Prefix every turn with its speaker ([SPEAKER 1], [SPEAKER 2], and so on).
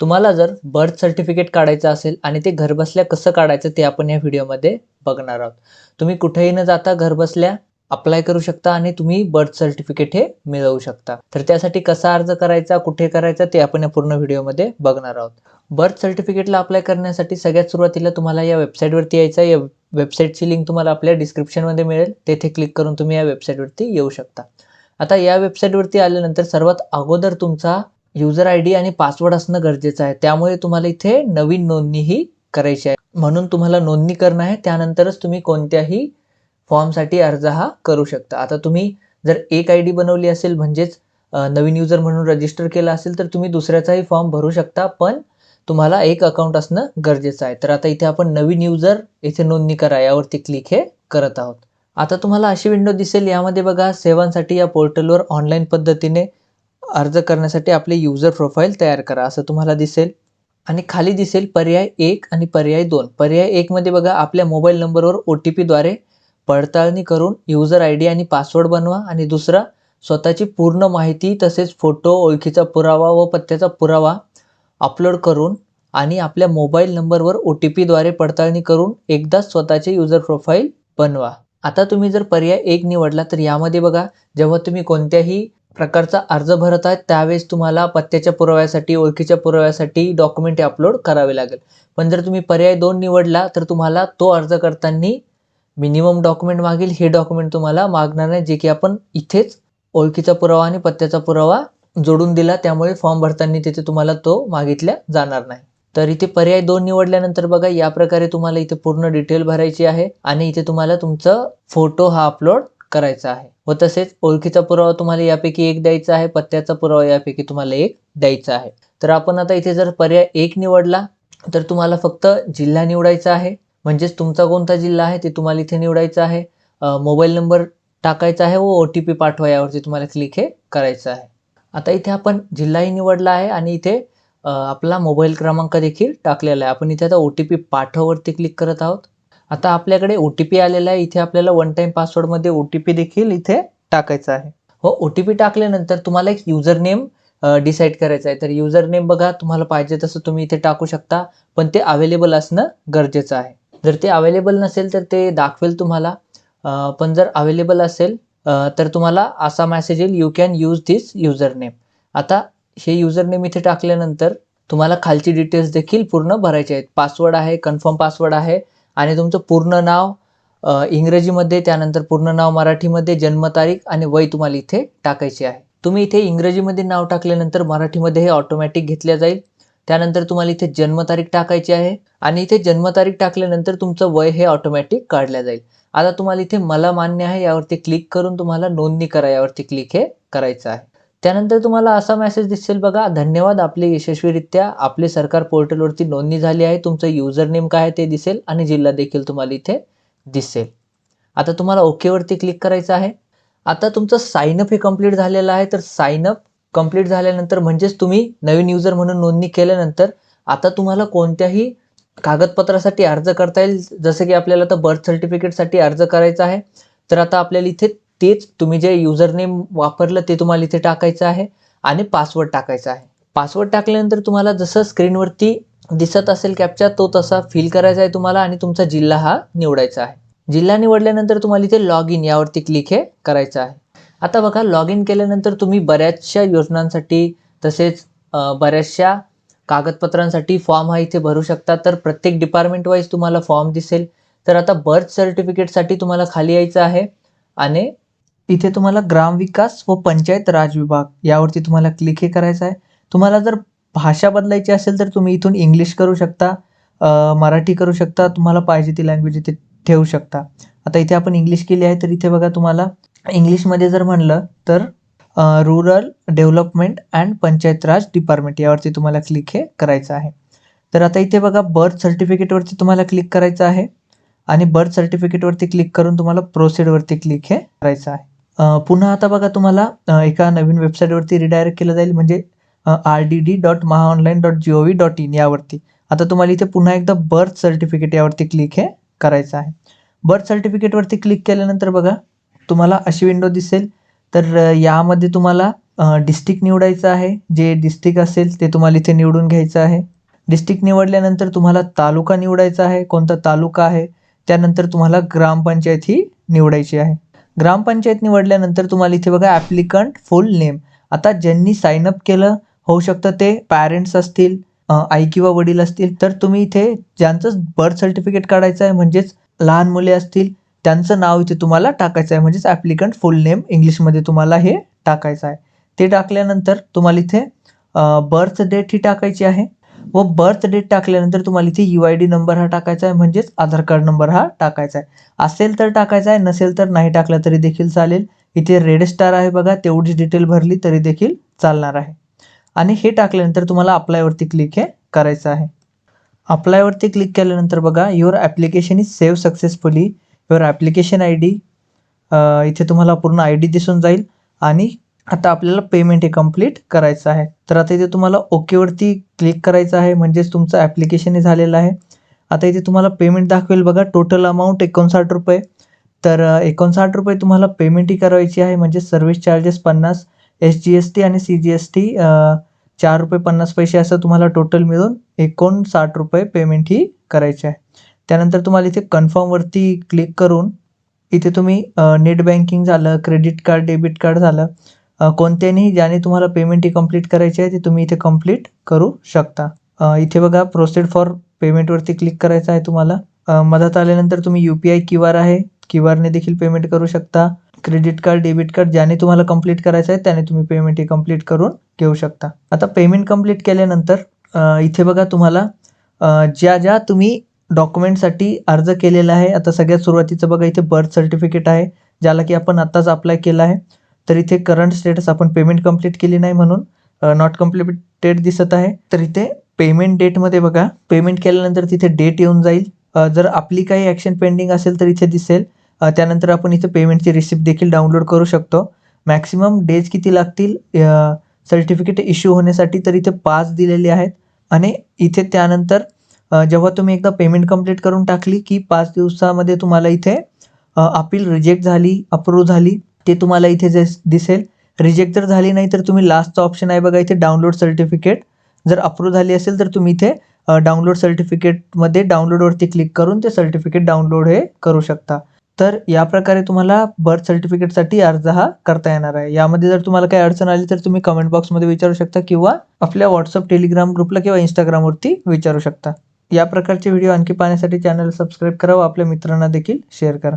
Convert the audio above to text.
[SPEAKER 1] तुम्हाला जर birth certificate काढायचं असेल आणि ते घरबसल्या कसं काढायचं ते आपण या व्हिडिओमध्ये बघणार आहोत. तुम्ही कुठेही न जाता घरबसल्या अप्लाय करू शकता आणि तुम्ही बर्थ सर्टिफिकेट हे मिळवू शकता. तर त्यासाठी कसा अर्ज करायचा कुठे करायचा ते आपण या पूर्ण व्हिडिओमध्ये बघणार आहोत. बर्थ सर्टिफिकेटला अप्लाय करण्यासाठी सगळ्यात सुरुवातीला तुम्हाला या वेबसाईटवरती यायचं या वेबसाईटची लिंक तुम्हाला आपल्या डिस्क्रिप्शनमध्ये मिळेल. तेथे क्लिक करून तुम्ही या वेबसाईटवरती येऊ शकता. आता या वेबसाईटवरती आल्यानंतर सर्वात अगोदर तुमचा युजर आय डी आणि पासवर्ड असणं गरजेचं आहे. त्यामुळे तुम्हाला इथे नवीन नोंदणीही करायची आहे. म्हणून तुम्हाला नोंदणी करणं आहे. त्यानंतरच तुम्ही कोणत्याही फॉर्मसाठी अर्ज हा करू शकता. आता तुम्ही जर एक आय डी बनवली असेल म्हणजेच नवीन युजर म्हणून रजिस्टर केला असेल तर तुम्ही दुसऱ्याचाही फॉर्म भरू शकता पण तुम्हाला एक अकाउंट असणं गरजेचं आहे. तर आता इथे आपण नवीन युजर इथे नोंदणी करा. यावरती क्लिक हे करत आहोत. आता तुम्हाला अशी विंडो दिसेल. यामध्ये बघा सेवांसाठी या पोर्टलवर ऑनलाईन पद्धतीने अर्ज करण्यासाठी आपले युजर प्रोफाईल तयार करा असं तुम्हाला दिसेल. आणि खाली दिसेल पर्याय एक आणि पर्याय दोन. पर्याय एकमध्ये बघा आपल्या मोबाईल नंबरवर ओ टी पीद्वारे पडताळणी करून युजर आय डी आणि पासवर्ड बनवा. आणि दुसरा स्वतःची पूर्ण माहिती तसेच फोटो ओळखीचा पुरावा व पत्त्याचा पुरावा अपलोड करून आणि आपल्या मोबाईल नंबरवर ओ टी पीद्वारे पडताळणी करून एकदाच स्वतःचे युजर प्रोफाईल बनवा. आता तुम्ही जर पर्याय एक निवडला तर यामध्ये बघा जेव्हा तुम्ही कोणत्याही प्रकारचा अर्ज भरत आहे त्यावेळेस तुम्हाला पत्त्याच्या पुराव्यासाठी ओळखीच्या पुराव्यासाठी डॉक्युमेंट अपलोड करावे लागेल. पण जर तुम्ही पर्याय दोन निवडला तर तुम्हाला तो अर्ज करताना मिनिमम डॉक्युमेंट मागील. हे डॉक्युमेंट तुम्हाला मागणार नाही जे की आपण इथेच ओळखीचा पुरावा आणि पत्त्याचा पुरावा जोडून दिला त्यामुळे फॉर्म भरताना तिथे तुम्हाला तो मागितल्या जाणार नाही. तर इथे पर्याय दोन निवडल्यानंतर बघा या प्रकारे तुम्हाला इथे पूर्ण डिटेल भरायची आहे आणि इथे तुम्हाला तुमचं फोटो हा अपलोड करायचा आहे. व तसेच ओळखीचा पुरावा तुम्हाला यापैकी एक द्यायचा आहे पत्त्याचा पुरावा यापैकी तुम्हाला एक द्यायचा आहे. तर आपण आता इथे जर पर्याय एक निवडला तर तुम्हाला फक्त जिल्हा निवडायचा आहे. म्हणजेच तुमचा कोणता जिल्हा आहे ते तुम्हाला इथे निवडायचा आहे. मोबाईल नंबर टाकायचा आहे व ओ टी पी पाठवा यावरती तुम्हाला क्लिक हे करायचं आहे. आता इथे आपण जिल्हाही निवडला आहे आणि इथे आपला मोबाईल क्रमांक देखील टाकलेला आहे. आपण इथे आता ओ टी पी पाठवावरती क्लिक करत आहोत. आता आपल्याकडे ओ टी पी आलेला आहे. इथे आपल्याला वन टाईम पासवर्डमध्ये ओ टी पी देखील इथे टाकायचा आहे. हो ओ टी पी टाकल्यानंतर तुम्हाला एक युजर नेम डिसाईड करायचा आहे. तर युजर नेम बघा तुम्हाला पाहिजे तसं तुम्ही इथे टाकू शकता पण ते अवेलेबल असणं गरजेचं आहे. जर ते अवेलेबल नसेल तर ते दाखवेल तुम्हाला. पण जर अवेलेबल असेल तर तुम्हाला असा मेसेज येईल you can use this user name आता हे युजर नेम इथे टाकल्यानंतर तुम्हाला खालची डिटेल्स देखील पूर्ण भरायचे आहेत. पासवर्ड आहे कन्फर्म पासवर्ड आहे. आणि तुमचं पूर्ण नाव इंग्रजीमध्ये त्यानंतर पूर्ण नाव मराठीमध्ये जन्मतारीख आणि वय तुम्हाला इथे टाकायचे आहे. तुम्ही इथे इंग्रजीमध्ये नाव टाकल्यानंतर मराठीमध्ये हे ऑटोमॅटिक घेतल्या जाईल. त्यानंतर तुम्हाला इथे जन्मतारीख टाकायची आहे आणि इथे जन्मतारीख टाकल्यानंतर तुमचं वय हे ऑटोमॅटिक काढल्या जाईल. आता तुम्हाला इथे मला मान्य आहे यावरती क्लिक करून तुम्हाला नोंदणी करा यावरती क्लिक हे करायचं आहे. त्यानंतर तुम्हाला असा मेसेज दिसेल बघा धन्यवाद आपले यशस्वीरित्या. आपले सरकार पोर्टलवरती नोंदणी झाली आहे. तुमचं युजर नेम काय आहे ते दिसेल आणि जिल्हा देखील तुम्हाला इथे दिसेल. आता तुम्हाला ओकेवरती क्लिक करायचं आहे. आता तुमचं साईनअप हे कंप्लीट झालेलं आहे. तर साईनअप कंप्लीट झाल्यानंतर म्हणजेच तुम्ही नवीन युजर म्हणून नोंदणी केल्यानंतर आता तुम्हाला कोणत्याही कागदपत्रासाठी अर्ज करता येईल. जसं की आपल्याला आता बर्थ सर्टिफिकेटसाठी अर्ज करायचा आहे. तर आता आपल्याला इथे तेच तुम्ही जे युजर नेम वापरलं ते तुम्हाला इथे टाकायचं आहे आणि पासवर्ड टाकायचा आहे. पासवर्ड टाकल्यानंतर तुम्हाला जसं स्क्रीनवरती दिसत असेल कॅपचा तो तसा फिल करायचा आहे तुम्हाला आणि तुमचा जिल्हा हा निवडायचा आहे. जिल्हा निवडल्यानंतर तुम्हाला इथे लॉग इन यावरती क्लिक हे करायचं आहे. आता बघा लॉग इन केल्यानंतर तुम्ही बऱ्याचशा योजनांसाठी तसेच बऱ्याचशा कागदपत्रांसाठी फॉर्म हा इथे भरू शकता. तर प्रत्येक डिपार्टमेंट वाईज तुम्हाला फॉर्म दिसेल. तर आता बर्थ सर्टिफिकेटसाठी तुम्हाला खाली यायचं आहे आणि इथे तुम्हाला ग्रामविकास व पंचायत राज विभाग यावरती तुम्हाला क्लिक हे करायचं आहे. तुम्हाला जर भाषा बदलायची असेल तर तुम्ही इथून इंग्लिश करू शकता मराठी करू शकता तुम्हाला पाहिजे ती लँग्वेज इथे ठेवू शकता. आता इथे आपण इंग्लिश केली आहे तर इथे बघा तुम्हाला इंग्लिशमध्ये जर म्हणलं तर rural development and panchayat Raj department यावरती तुम्हाला क्लिक हे करायचं आहे. तर आता इथे बघा बर्थ सर्टिफिकेटवरती तुम्हाला क्लिक करायचं आहे आणि बर्थ सर्टिफिकेटवरती क्लिक करून तुम्हाला प्रोसिडवरती क्लिक हे करायचं आहे. पुन्हा आता बघा तुम्हाला एका नवीन वेबसाईटवरती रिडायरेक्ट केलं जाईल म्हणजे R D D dot Maha online dot G O V dot in यावरती. आता तुम्हाला इथे पुन्हा एकदा बर्थ सर्टिफिकेट यावरती क्लिक हे करायचं आहे. बर्थ सर्टिफिकेटवरती क्लिक केल्यानंतर बघा तुम्हाला अशी विंडो दिसेल. तर यामध्ये तुम्हाला डिस्ट्रिक्ट निवडायचं आहे. जे डिस्ट्रिक्ट असेल ते तुम्हाला इथे निवडून घ्यायचं आहे. डिस्ट्रिक्ट निवडल्यानंतर तुम्हाला तालुका निवडायचा आहे. कोणता तालुका आहे? त्यानंतर तुम्हाला ग्रामपंचायत ही निवडायची आहे. ग्रामपंचायत निवडल्यानंतर तुम्हाला इथे बघा ॲप्लिकंट फुल नेम आता ज्यांनी साइनअप केलं होऊ शकतं ते पॅरेंट्स असतील आई किंवा वडील असतील तर तुम्ही इथे ज्यांचं बर्थ सर्टिफिकेट काढायचं आहे म्हणजेच लहान मुले असतील त्यांचं नाव इथे तुम्हाला टाकायचं आहे म्हणजेच ॲप्लिकंट फुल नेम इंग्लिशमध्ये तुम्हाला हे टाकायचं आहे. ते टाकल्यानंतर तुम्हाला इथे बर्थ डेट ही टाकायची आहे. व बर्थ डेट टाकल्यानंतर तुम्हाला इथे यू आय डी नंबर हा टाकायचा आहे म्हणजेच आधार कार्ड नंबर हा टाकायचा आहे. असेल तर टाकायचा आहे नसेल तर नाही टाकला तरी देखील चालेल. इथे रेड स्टार आहे बघा तेवढीच डिटेल भरली तरी देखील चालणार आहे. आणि हे टाकल्यानंतर तुम्हाला अप्लायवरती क्लिक हे करायचं आहे. अप्लायवरती क्लिक केल्यानंतर बघा your application is save successfully your application I D इथे तुम्हाला पूर्ण आय डी दिसून जाईल. आणि आता आपल्याला पेमेंट हे कंप्लीट करायचं आहे. तर आता इथे तुम्हाला ओकेवरती क्लिक करायचं आहे म्हणजेच तुमचं ॲप्लिकेशन हे झालेलं आहे. आता इथे तुम्हाला पेमेंट दाखवेल बघा टोटल अमाऊंट एकोणसाठ रुपये. तर एकोणसाठ रुपये तुम्हाला पेमेंटही करायची आहे म्हणजे सर्व्हिस चार्जेस पन्नास एस जी एस टी आणि सी जी एस टी चार रुपये पन्नास पैसे असं तुम्हाला टोटल मिळून एकोणसाठ रुपये पेमेंट ही करायची आहे. त्यानंतर तुम्हाला इथे कन्फर्मवरती क्लिक करून इथे तुम्ही नेट बँकिंग झालं क्रेडिट कार्ड डेबिट कार्ड झालं कोणत्यानेही ज्याने तुम्हाला पेमेंट ही कंप्लीट करायची आहे ते तुम्ही इथे कंप्लीट करू शकता. इथे बघा प्रोसेड फॉर पेमेंटवरती क्लिक करायचं आहे तुम्हाला. मधात आल्यानंतर तुम्ही U P I Q R आहे. क्यू आरने देखील पेमेंट करू शकता. क्रेडिट कार्ड डेबिट कार्ड ज्याने तुम्हाला कंप्लीट करायचं आहे त्याने तुम्ही पेमेंट हे कंप्लीट करून घेऊ शकता. आता पेमेंट कंप्लीट केल्यानंतर इथे बघा तुम्हाला ज्या ज्या तुम्ही डॉक्युमेंटसाठी अर्ज केलेला आहे आता सगळ्यात सुरुवातीचं बघा इथे बर्थ सर्टिफिकेट आहे ज्याला की आपण आत्ताच अप्लाय केलं आहे. तर इथे करंट स्टेटस आपण पेमेंट कंप्लीट केली नाही म्हणून नॉट कम्प्लिटेड दिसत आहे. तर इथे पेमेंट डेटमध्ये बघा पेमेंट केल्यानंतर तिथे डेट येऊन जाईल. जर आपली काही ॲक्शन पेंडिंग असेल तर इथे दिसेल. त्यानंतर आपण इथे पेमेंटची रिसिप्ट देखील डाउनलोड करू शकतो. मॅक्सिमम डेज किती लागतील? सर्टिफिकेट इश्यू होण्यासाठी तर इथे पाच दिलेले आहेत. आणि इथे त्यानंतर जेव्हा तुम्ही एकदा पेमेंट कंप्लीट करून टाकली की पाच दिवसामध्ये तुम्हाला इथे अपील रिजेक्ट झाली अप्रूव्ह झाली. ते तुम्हाला इथे जे दिसेल रिजेक्ट जर झाली नाही तर तुम्ही लास्टचा ऑप्शन आहे बघा इथे डाउनलोड सर्टिफिकेट जर अप्रूव्ह झाली असेल तर तुम्ही इथे डाउनलोड सर्टिफिकेटमध्ये डाउनलोडवरती क्लिक करून ते सर्टिफिकेट डाउनलोड हे करू शकता. तर या प्रकारे तुम्हाला बर्थ सर्टिफिकेटसाठी अर्ज हा करता येणार आहे. यामध्ये जर तुम्हाला काही अडचण आली तर तुम्ही कमेंट बॉक्समध्ये विचारू शकता किंवा आपल्या व्हॉट्सअप टेलिग्राम ग्रुपला किंवा इंस्टाग्रामवरती विचारू शकता. या प्रकारचे व्हिडिओ आणखी पाहण्यासाठी चॅनल सबस्क्राईब करा व आपल्या मित्रांना देखील शेअर करा.